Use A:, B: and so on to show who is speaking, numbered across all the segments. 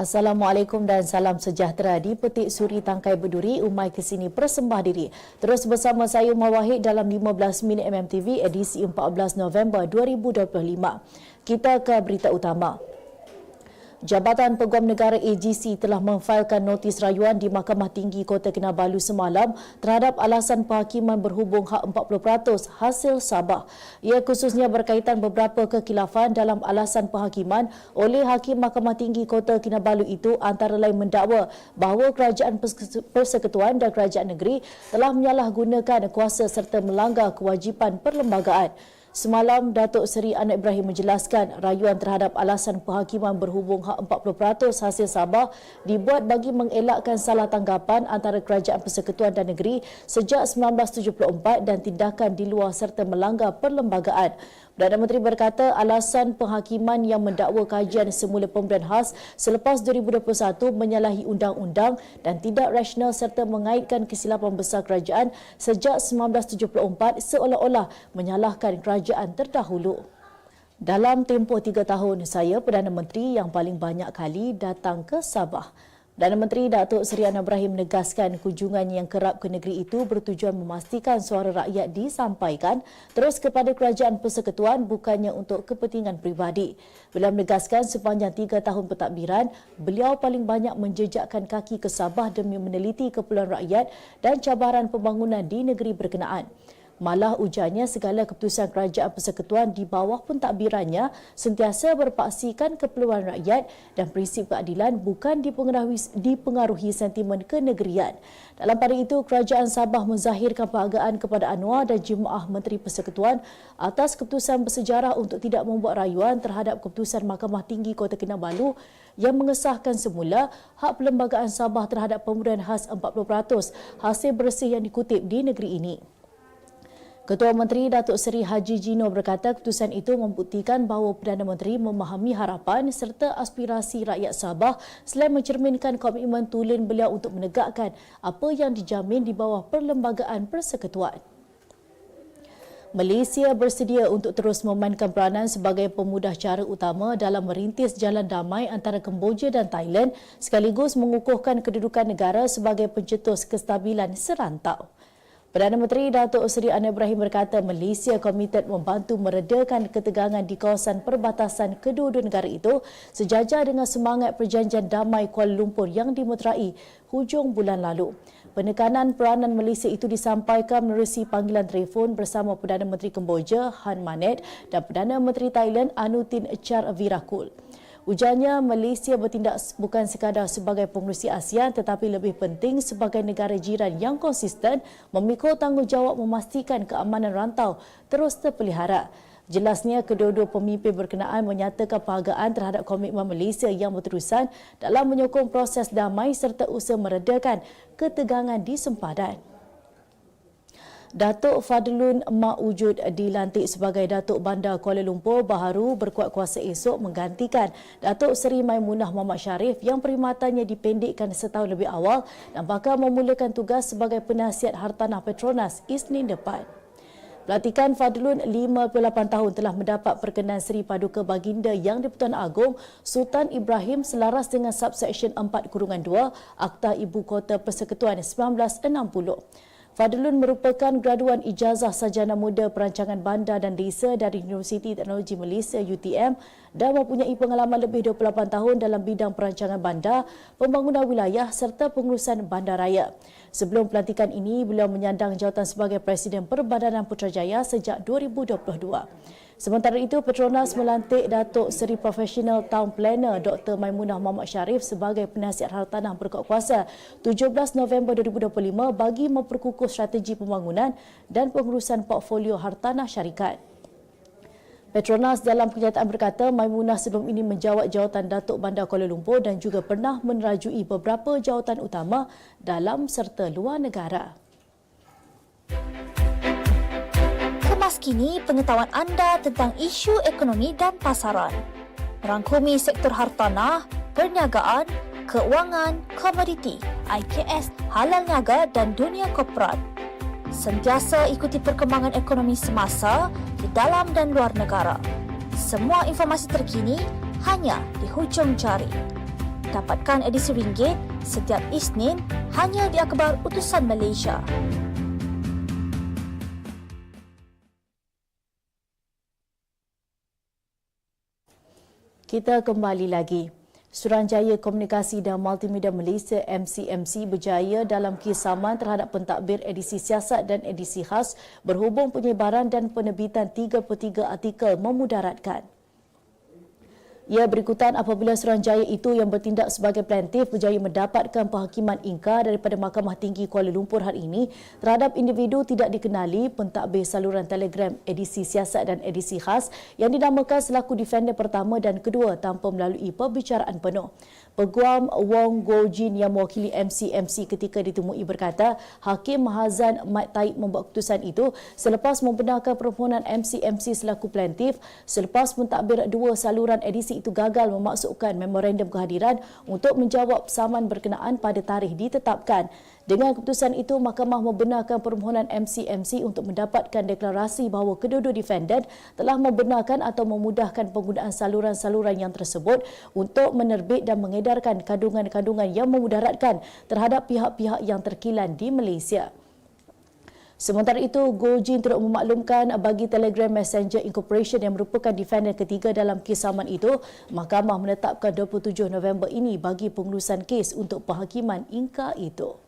A: Assalamualaikum dan salam sejahtera di Petik Suri Tangkai Berduri Umai ke sini persembah diri. Terus bersama saya Umar Wahid dalam 15 minit MMTV edisi 14 November 2025. Kita ke berita utama. Jabatan Peguam Negara AGC telah memfailkan notis rayuan di Mahkamah Tinggi Kota Kinabalu semalam terhadap alasan penghakiman berhubung hak 40% hasil Sabah. Ia khususnya berkaitan beberapa kekilafan dalam alasan penghakiman oleh Hakim Mahkamah Tinggi Kota Kinabalu itu antara lain mendakwa bahawa Kerajaan Persekutuan dan Kerajaan Negeri telah menyalahgunakan kuasa serta melanggar kewajipan perlembagaan. Semalam, Datuk Seri Anak Ibrahim menjelaskan rayuan terhadap alasan penghakiman berhubung hak 40% hasil Sabah dibuat bagi mengelakkan salah tanggapan antara Kerajaan Persekutuan dan Negeri sejak 1974 dan tindakan di luar serta melanggar perlembagaan. Perdana Menteri berkata alasan penghakiman yang mendakwa kajian semula pemberian khas selepas 2021 menyalahi undang-undang dan tidak rasional serta mengaitkan kesilapan besar kerajaan sejak 1974 seolah-olah menyalahkan kerajaan terdahulu. Dalam tempoh tiga tahun, saya Perdana Menteri yang paling banyak kali datang ke Sabah. Perdana Menteri Datuk Seri Anwar Ibrahim menegaskan kunjungan yang kerap ke negeri itu bertujuan memastikan suara rakyat disampaikan terus kepada kerajaan persekutuan bukannya untuk kepentingan pribadi. Beliau menegaskan sepanjang tiga tahun pentadbiran, beliau paling banyak menjejakkan kaki ke Sabah demi meneliti keperluan rakyat dan cabaran pembangunan di negeri berkenaan. Malah ujarnya segala keputusan kerajaan persekutuan di bawah pentadbirannya sentiasa berpaksikan keperluan rakyat dan prinsip keadilan bukan dipengaruhi, dipengaruhi sentimen kenegerian. Dalam pada itu, Kerajaan Sabah menzahirkan penghargaan kepada Anwar dan Jemaah Menteri Persekutuan atas keputusan bersejarah untuk tidak membuat rayuan terhadap keputusan Mahkamah Tinggi Kota Kinabalu yang mengesahkan semula hak perlembagaan Sabah terhadap pemberian khas 40% hasil bersih yang dikutip di negeri ini. Ketua Menteri Datuk Seri Haji Jino berkata keputusan itu membuktikan bahawa Perdana Menteri memahami harapan serta aspirasi rakyat Sabah selain mencerminkan komitmen tulen beliau untuk menegakkan apa yang dijamin di bawah perlembagaan persekutuan. Malaysia bersedia untuk terus memainkan peranan sebagai pemudah cara utama dalam merintis jalan damai antara Kemboja dan Thailand sekaligus mengukuhkan kedudukan negara sebagai pencetus kestabilan serantau. Perdana Menteri Datuk Seri Anwar Ibrahim berkata Malaysia komited membantu meredakan ketegangan di kawasan perbatasan kedua-dua negara itu sejajar dengan semangat perjanjian damai Kuala Lumpur yang dimeterai hujung bulan lalu. Penekanan peranan Malaysia itu disampaikan menerusi panggilan telefon bersama Perdana Menteri Kemboja Han Manet dan Perdana Menteri Thailand Anutin Char Virakul. Ujarnya Malaysia bertindak bukan sekadar sebagai pengurusi ASEAN tetapi lebih penting sebagai negara jiran yang konsisten memikul tanggungjawab memastikan keamanan rantau terus terpelihara. Jelasnya kedua-dua pemimpin berkenaan menyatakan penghargaan terhadap komitmen Malaysia yang berterusan dalam menyokong proses damai serta usaha meredakan ketegangan di sempadan. Datuk Fadlun Mak Wujud dilantik sebagai Datuk Bandar Kuala Lumpur baharu berkuat kuasa esok menggantikan Datuk Seri Maimunah Muhammad Sharif yang perkhidmatannya dipendekkan setahun lebih awal dan bakal memulakan tugas sebagai penasihat hartanah Petronas Isnin depan. Pelantikan Fadlun 58 tahun telah mendapat perkenan Seri Paduka Baginda Yang di-Pertuan Agong Sultan Ibrahim selaras dengan subsection 4 kurungan 2 Akta Ibu Kota Persekutuan 1960. Fadlun merupakan graduan ijazah sarjana muda perancangan bandar dan desa dari Universiti Teknologi Malaysia UTM dan mempunyai pengalaman lebih 28 tahun dalam bidang perancangan bandar, pembangunan wilayah serta pengurusan bandaraya. Sebelum pelantikan ini, beliau menyandang jawatan sebagai Presiden Perbadanan Putrajaya sejak 2022. Sementara itu, Petronas melantik Datuk Seri Profesional Town Planner Dr. Maimunah Muhammad Sharif sebagai penasihat hartanah berkuat kuasa 17 November 2025 bagi memperkukuh strategi pembangunan dan pengurusan portfolio hartanah syarikat. Petronas dalam kenyataan berkata Maimunah sebelum ini menjawat jawatan Datuk Bandar Kuala Lumpur dan juga pernah menerajui beberapa jawatan utama dalam serta luar negara.
B: Kini pengetahuan anda tentang isu ekonomi dan pasaran. Merangkumi sektor hartanah, perniagaan, keuangan, komoditi, IKS, halal niaga dan dunia korporat. Sentiasa ikuti perkembangan ekonomi semasa di dalam dan luar negara. Semua informasi terkini hanya di hujung jari. Dapatkan edisi ringgit setiap Isnin hanya di akhbar Utusan Malaysia.
A: Kita kembali lagi. Suruhanjaya Komunikasi dan Multimedia Malaysia MCMC berjaya dalam kisaman terhadap pentadbir edisi siasat dan edisi khas berhubung penyebaran dan penerbitan 33 artikel memudaratkan. Ia berikutan apabila Suruhanjaya itu yang bertindak sebagai plaintiff berjaya mendapatkan penghakiman ingkar daripada Mahkamah Tinggi Kuala Lumpur hari ini terhadap individu tidak dikenali pentadbir saluran telegram edisi siasat dan edisi khas yang dinamakan selaku defender pertama dan kedua tanpa melalui perbicaraan penuh. Peguam Wong Go Jin yang mewakili MCMC ketika ditemui berkata Hakim Mahazan Mat Taib membuat keputusan itu selepas membenarkan permohonan MCMC selaku plaintiff selepas mentadbir dua saluran edisi itu gagal memasukkan memorandum kehadiran untuk menjawab saman berkenaan pada tarikh ditetapkan. Dengan keputusan itu, Mahkamah membenarkan permohonan MCMC untuk mendapatkan deklarasi bahawa kedua-dua defendant telah membenarkan atau memudahkan penggunaan saluran-saluran yang tersebut untuk menerbit dan mengedarkan kandungan-kandungan yang memudaratkan terhadap pihak-pihak yang terkilan di Malaysia. Sementara itu, Gojin turut memaklumkan bagi Telegram Messenger Incorporation yang merupakan defendant ketiga dalam kisaman itu, Mahkamah menetapkan 27 November ini bagi pengurusan kes untuk penghakiman ingkar itu.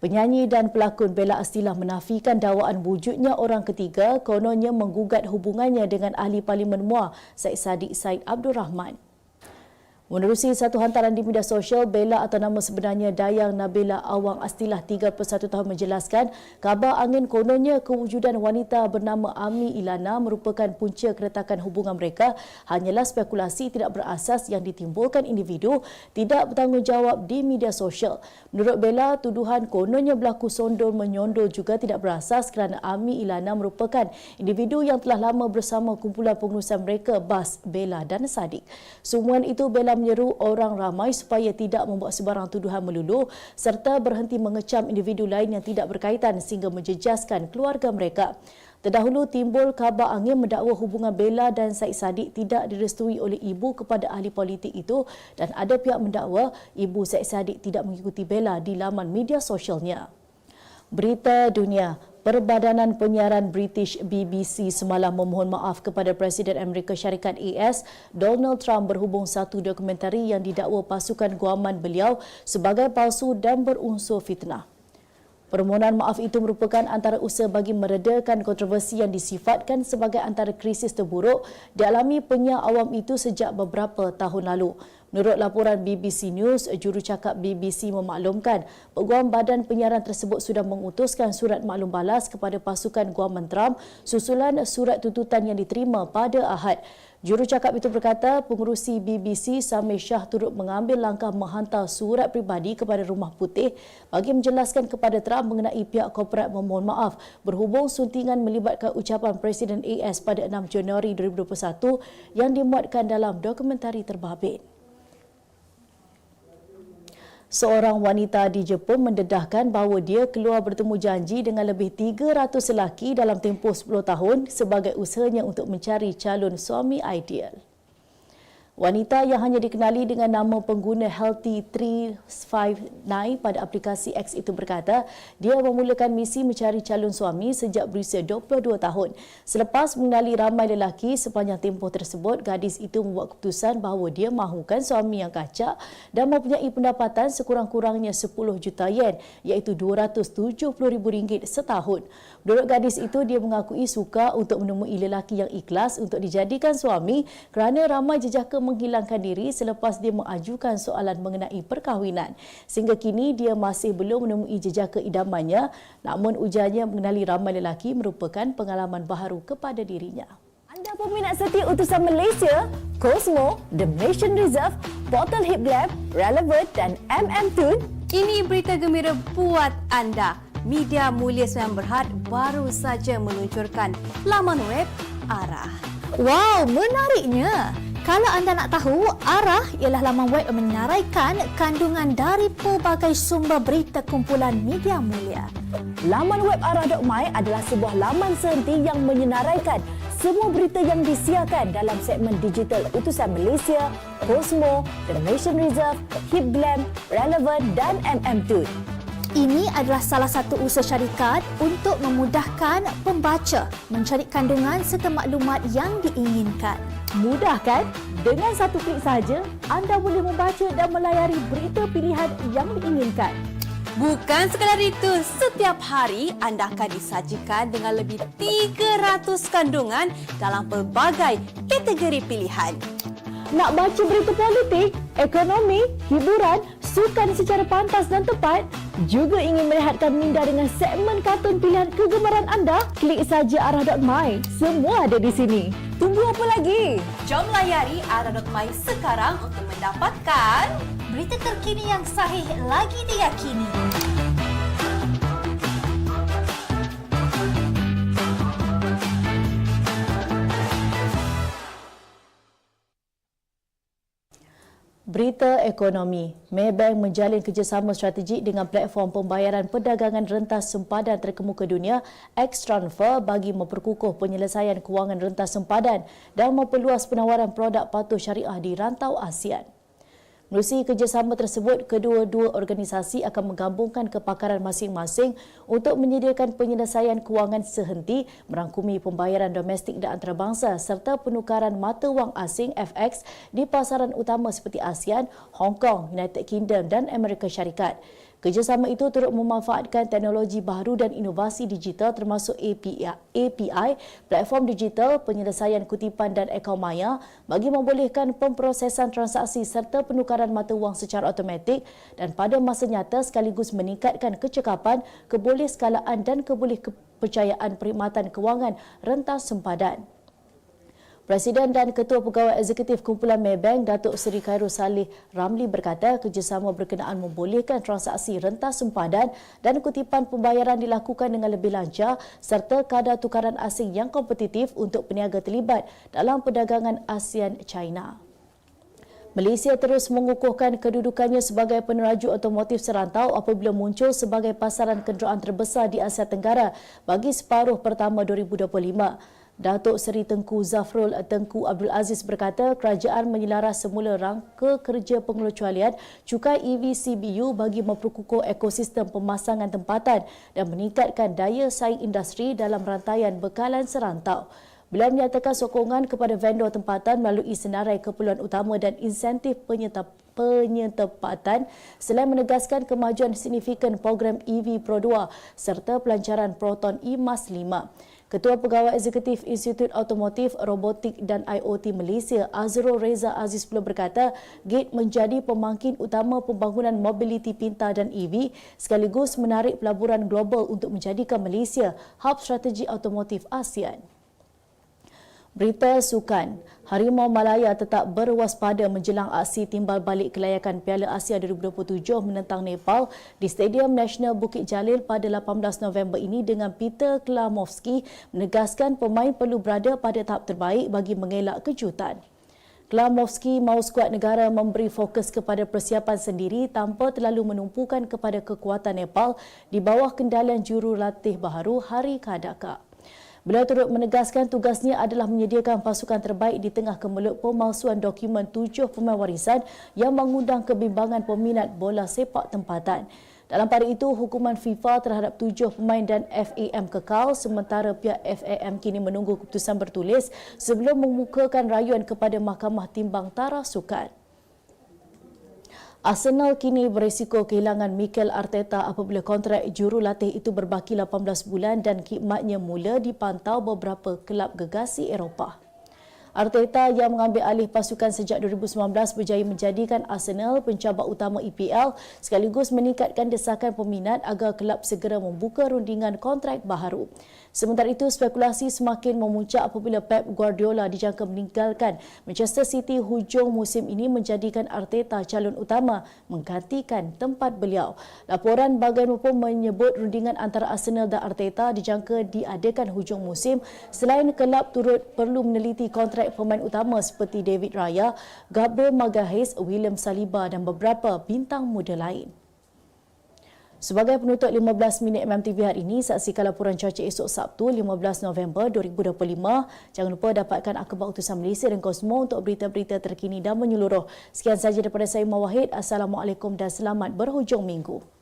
A: Penyanyi dan pelakon Bella Astilah menafikan dakwaan wujudnya orang ketiga kononnya menggugat hubungannya dengan ahli parlimen MUA Syed Saddiq Said Abdul Rahman. Menerusi satu hantaran di media sosial, Bella atau nama sebenarnya Dayang Nabila Awang Astilah 31 tahun menjelaskan kabar angin kononnya kewujudan wanita bernama Ami Ilana merupakan punca keretakan hubungan mereka hanyalah spekulasi tidak berasas yang ditimbulkan individu tidak bertanggungjawab di media sosial. Menurut Bella, tuduhan kononnya berlaku sondol menyondol juga tidak berasas kerana Ami Ilana merupakan individu yang telah lama bersama kumpulan pengurusan mereka Bas, Bella dan Sadik. Sumuan itu Bella menyeru orang ramai supaya tidak membuat sebarang tuduhan melulu serta berhenti mengecam individu lain yang tidak berkaitan sehingga menjejaskan keluarga mereka. Terdahulu timbul kabar angin mendakwa hubungan Bella dan Said Saddiq tidak direstui oleh ibu kepada ahli politik itu dan ada pihak mendakwa ibu Said Saddiq tidak mengikuti Bella di laman media sosialnya. Berita dunia, Perbadanan Penyiaran British BBC semalam memohon maaf kepada Presiden Amerika Syarikat AS Donald Trump berhubung satu dokumentari yang didakwa pasukan guaman beliau sebagai palsu dan berunsur fitnah. Permohonan maaf itu merupakan antara usaha bagi meredakan kontroversi yang disifatkan sebagai antara krisis terburuk dialami penyiar awam itu sejak beberapa tahun lalu. Menurut laporan BBC News, jurucakap BBC memaklumkan peguam badan penyiaran tersebut sudah mengutuskan surat maklum balas kepada pasukan guaman Trump susulan surat tuntutan yang diterima pada Ahad. Jurucakap itu berkata pengurusi BBC Samir Shah turut mengambil langkah menghantar surat pribadi kepada Rumah Putih bagi menjelaskan kepada Trump mengenai pihak korporat memohon maaf berhubung suntingan melibatkan ucapan Presiden AS pada 6 Januari 2021 yang dimuatkan dalam dokumentari terbabit. Seorang wanita di Jepun mendedahkan bahawa dia keluar bertemu janji dengan lebih 300 lelaki dalam tempoh 10 tahun sebagai usahanya untuk mencari calon suami ideal. Wanita yang hanya dikenali dengan nama pengguna Healthy359 pada aplikasi X itu berkata dia memulakan misi mencari calon suami sejak berusia 22 tahun. Selepas mengenali ramai lelaki sepanjang tempoh tersebut, gadis itu membuat keputusan bahawa dia mahukan suami yang kacak dan mempunyai pendapatan sekurang-kurangnya 10 juta yen iaitu RM270,000 setahun. Menurut gadis itu, dia mengakui suka untuk menemui lelaki yang ikhlas untuk dijadikan suami kerana ramai jejaka menghilangkan diri selepas dia mengajukan soalan mengenai perkahwinan. Sehingga kini dia masih belum menemui jejaka idamannya namun ujarnya mengenali ramai lelaki merupakan pengalaman baharu kepada dirinya.
C: Anda peminat setia utusan Malaysia, Cosmo, The Nation Reserve, Portal Hip Lab, Relevant dan MM Tune?
D: Ini berita gembira buat anda. Media Mulia Sembilan Berhad baru saja meluncurkan laman web Arah.
B: Wow, menariknya! Kalau anda nak tahu, ARAH ialah laman web yang menaraikan kandungan dari pelbagai sumber berita kumpulan media mulia.
C: Laman web arah.my adalah sebuah laman sehenti yang menyenaraikan semua berita yang disiarkan dalam segmen digital Utusan Malaysia, Cosmo, The Nation Reserve, Hip Glam, Relevant dan MM Tut.
B: Ini adalah salah satu usaha syarikat untuk memudahkan pembaca mencari kandungan serta maklumat yang diinginkan.
C: Mudah kan? Dengan satu klik sahaja, anda boleh membaca dan melayari berita pilihan yang diinginkan.
D: Bukan sekadar itu, setiap hari anda akan disajikan dengan lebih 300 kandungan dalam pelbagai kategori pilihan.
C: Nak baca berita politik, ekonomi, hiburan, sukan secara pantas dan tepat? Juga ingin merehatkan minda dengan segmen kartun pilihan kegemaran anda? Klik saja arah.my. Semua ada di sini. Tunggu apa lagi?
D: Jom layari ara.my sekarang untuk mendapatkan
B: Berita terkini yang sahih lagi diyakini.
A: Berita ekonomi. Maybank menjalin kerjasama strategik dengan platform pembayaran perdagangan rentas sempadan terkemuka dunia X-Transfer bagi memperkukuh penyelesaian kewangan rentas sempadan dan memperluas penawaran produk patuh syariah di rantau ASEAN. Melalui kerjasama tersebut, kedua-dua organisasi akan menggabungkan kepakaran masing-masing untuk menyediakan penyelesaian kewangan sehenti, merangkumi pembayaran domestik dan antarabangsa serta penukaran mata wang asing FX di pasaran utama seperti ASEAN, Hong Kong, United Kingdom dan Amerika Syarikat. Kerjasama itu turut memanfaatkan teknologi baru dan inovasi digital termasuk API, platform digital, penyelesaian kutipan dan akaun maya bagi membolehkan pemprosesan transaksi serta penukaran mata wang secara automatik dan pada masa nyata sekaligus meningkatkan kecekapan, kebolehskalaan dan kebolehkepercayaan perkhidmatan kewangan rentas sempadan. Presiden dan Ketua Pegawai Eksekutif Kumpulan Maybank, Datuk Seri Khairul Saleh Ramli berkata kerjasama berkenaan membolehkan transaksi rentas sempadan dan kutipan pembayaran dilakukan dengan lebih lancar serta kadar tukaran asing yang kompetitif untuk peniaga terlibat dalam perdagangan ASEAN-China. Malaysia terus mengukuhkan kedudukannya sebagai peneraju otomotif serantau apabila muncul sebagai pasaran kenderaan terbesar di Asia Tenggara bagi separuh pertama 2025. Datuk Seri Tengku Zafrul Tengku Abdul Aziz berkata kerajaan menyelaras semula rangka kerja pengecualian cukai EV CBU bagi memperkukuh ekosistem pemasangan tempatan dan meningkatkan daya saing industri dalam rantaian bekalan serantau. Beliau menyatakan sokongan kepada vendor tempatan melalui senarai keperluan utama dan insentif penyetap penyetepatan selain menegaskan kemajuan signifikan program EV Pro 2 serta pelancaran Proton eMAS 5. Ketua Pegawai Eksekutif Institut Automotif, Robotik dan IoT Malaysia, Azrul Reza Aziz pula berkata, GATE menjadi pemangkin utama pembangunan mobiliti pintar dan EV sekaligus menarik pelaburan global untuk menjadikan Malaysia hub strategi automotif ASEAN. Berita sukan. Harimau Malaya tetap berwaspada menjelang aksi timbal balik kelayakan Piala Asia 2027 menentang Nepal di Stadium Nasional Bukit Jalil pada 18 November ini dengan Peter Klamovski menegaskan pemain perlu berada pada tahap terbaik bagi mengelak kejutan. Klamovski mahu skuad negara memberi fokus kepada persiapan sendiri tanpa terlalu menumpukan kepada kekuatan Nepal di bawah kendalian jurulatih baharu Hari Kadaka. Beliau turut menegaskan tugasnya adalah menyediakan pasukan terbaik di tengah kemelut pemalsuan dokumen tujuh pemain warisan yang mengundang kebimbangan peminat bola sepak tempatan. Dalam pada itu, hukuman FIFA terhadap tujuh pemain dan FAM kekal sementara pihak FAM kini menunggu keputusan bertulis sebelum memukakan rayuan kepada Mahkamah Timbang Taraf Sukan. Arsenal kini berisiko kehilangan Mikel Arteta apabila kontrak jurulatih itu berbaki 18 bulan dan khidmatnya mula dipantau beberapa kelab gegasi Eropah. Arteta yang mengambil alih pasukan sejak 2019 berjaya menjadikan Arsenal pencabar utama EPL sekaligus meningkatkan desakan peminat agar kelab segera membuka rundingan kontrak baharu. Sementara itu, spekulasi semakin memuncak apabila Pep Guardiola dijangka meninggalkan Manchester City hujung musim ini menjadikan Arteta calon utama menggantikan tempat beliau. Laporan bagaimanapun menyebut rundingan antara Arsenal dan Arteta dijangka diadakan hujung musim selain kelab turut perlu meneliti kontrak pemain utama seperti David Raya, Gabriel Magalhaes, William Saliba dan beberapa bintang muda lain. Sebagai penutup 15 minit MMTV hari ini, saksikan laporan cuaca esok Sabtu 15 November 2025. Jangan lupa dapatkan akhbar utusan Malaysia dan Kosmo untuk berita-berita terkini dan menyeluruh. Sekian sahaja daripada saya Mawahid. Assalamualaikum dan selamat berhujung minggu.